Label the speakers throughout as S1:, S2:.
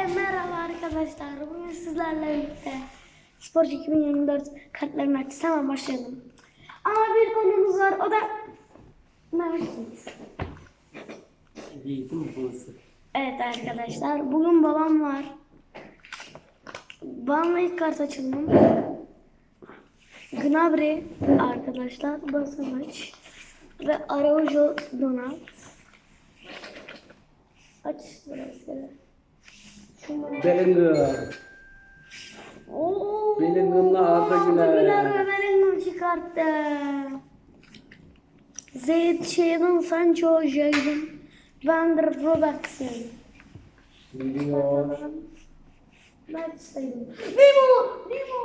S1: E, merhaba arkadaşlar. Bugün sizlerle birlikte Sporcu 2024 kartlarını açacağız. Hemen başlayalım. Ama bir konumuz var. O da Mehmet Yiğit.
S2: Yiğit'in mi babası?
S1: Evet arkadaşlar. Bugün babam var. Babamla ilk kart açılımım. Gnabry arkadaşlar. Basamaç. Ve Araujo Donald.
S2: Bellingham.
S1: Oo,
S2: Bellingham'la Arda Güler.
S1: Bellingham çıkarttı. Zeyt, Shadon, Sancho, Jadon, Van der Robertson. Ben saydım. Nemo! Nemo!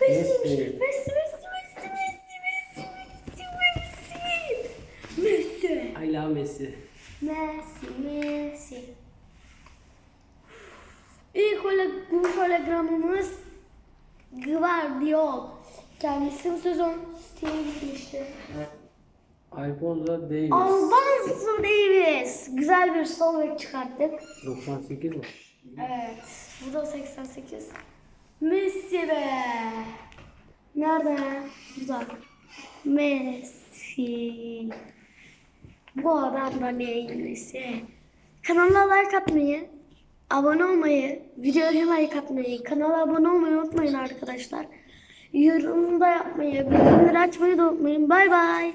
S1: Messi!
S2: Messi.
S1: Messi! Messi! Messi! Messi! Messi! Messi! Messi!
S2: Ayla Messi.
S1: Messi! Messi! Holo- hologramımız Guardiol. Kendisi bu sezon City'ye gitmişti.
S2: Alfonso Davies.
S1: Alfonso Davis. Güzel bir sol bek çıkarttık.
S2: 98 mi?
S1: Evet. Bu da 88. Messi be. Nerede? Burada. Messi. Bu adam da neyse. Kanala like atmayı, abone olmayı, videoya like atmayı, kanala abone olmayı unutmayın arkadaşlar. Yorumda yapmayı, bildirimleri açmayı da unutmayın. Bay bay.